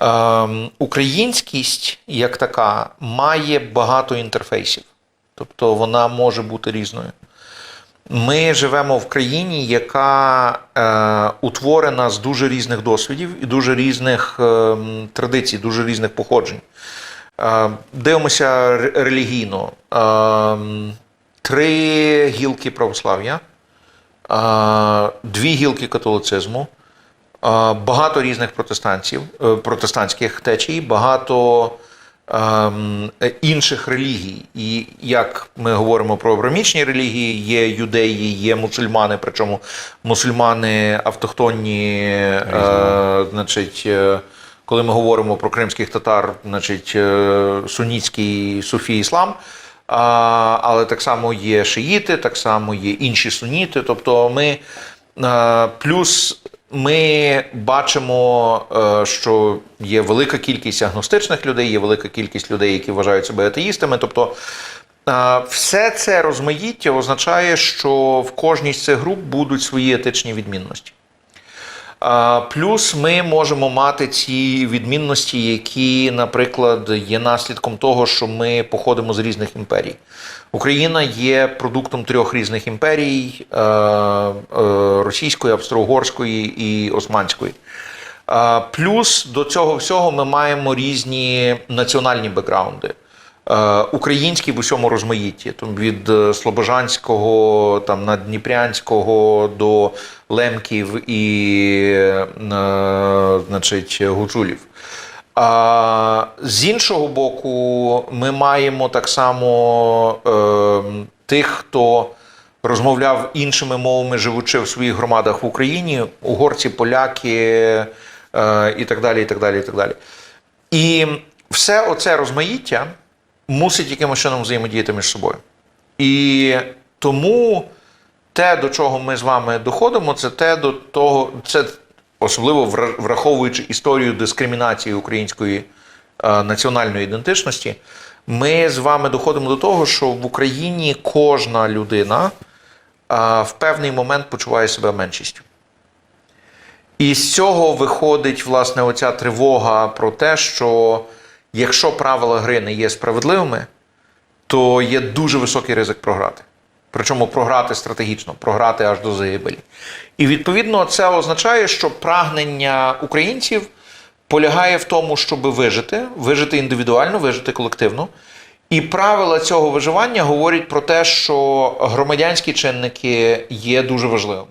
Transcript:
Ем, Українськість як така має багато інтерфейсів, тобто вона може бути різною. Ми живемо в країні, яка е, утворена з дуже різних досвідів і дуже різних е, традицій, дуже різних походжень. Е, дивимося релігійно. Е, три гілки православ'я, е, дві гілки католицизму, багато різних протестантів, е, протестантських течій, багато ем, інших релігій. І як ми говоримо про абрамічні релігії, є юдеї, є мусульмани, причому мусульмани автохтонні, е, значить. е, коли ми говоримо про кримських татар, значить е, сунітський суфій іслам, але так само є шиїти, так само є інші суніти. Тобто ми плюс ми бачимо, е, що є велика кількість агностичних людей, є велика кількість людей, які вважають себе атеїстами. Тобто е, все це розмаїття означає, що в кожній з цих груп будуть свої етичні відмінності. Плюс ми можемо мати ці відмінності, які, наприклад, є наслідком того, що ми походимо з різних імперій. Україна є продуктом трьох різних імперій: е, е, російської, австро-угорської і османської. Плюс до цього всього ми маємо різні національні бекграунди. Е, Український в усьому розмаїтті, там від е, Слобожанського, там Надніпрянського до Лемків і е, значить, Гуцулів. А з іншого боку, ми маємо так само е, тих, хто розмовляв іншими мовами, живучи в своїх громадах в Україні, угорці, поляки е, і так далі. І так далі, і так далі. І все оце розмаїття мусить якимось чином взаємодіяти між собою. І тому те, до чого ми з вами доходимо, це те до того, це особливо враховуючи історію дискримінації української е, національної ідентичності, ми з вами доходимо до того, що в Україні кожна людина е, в певний момент почуває себе меншістю. І з цього виходить власне оця тривога про те, що якщо правила гри не є справедливими, то є дуже високий ризик програти. Причому програти стратегічно, програти аж до загибелі. І відповідно це означає, що прагнення українців полягає в тому, щоб вижити, вижити індивідуально, вижити колективно. І правила цього виживання говорять про те, що громадянські чинники є дуже важливими.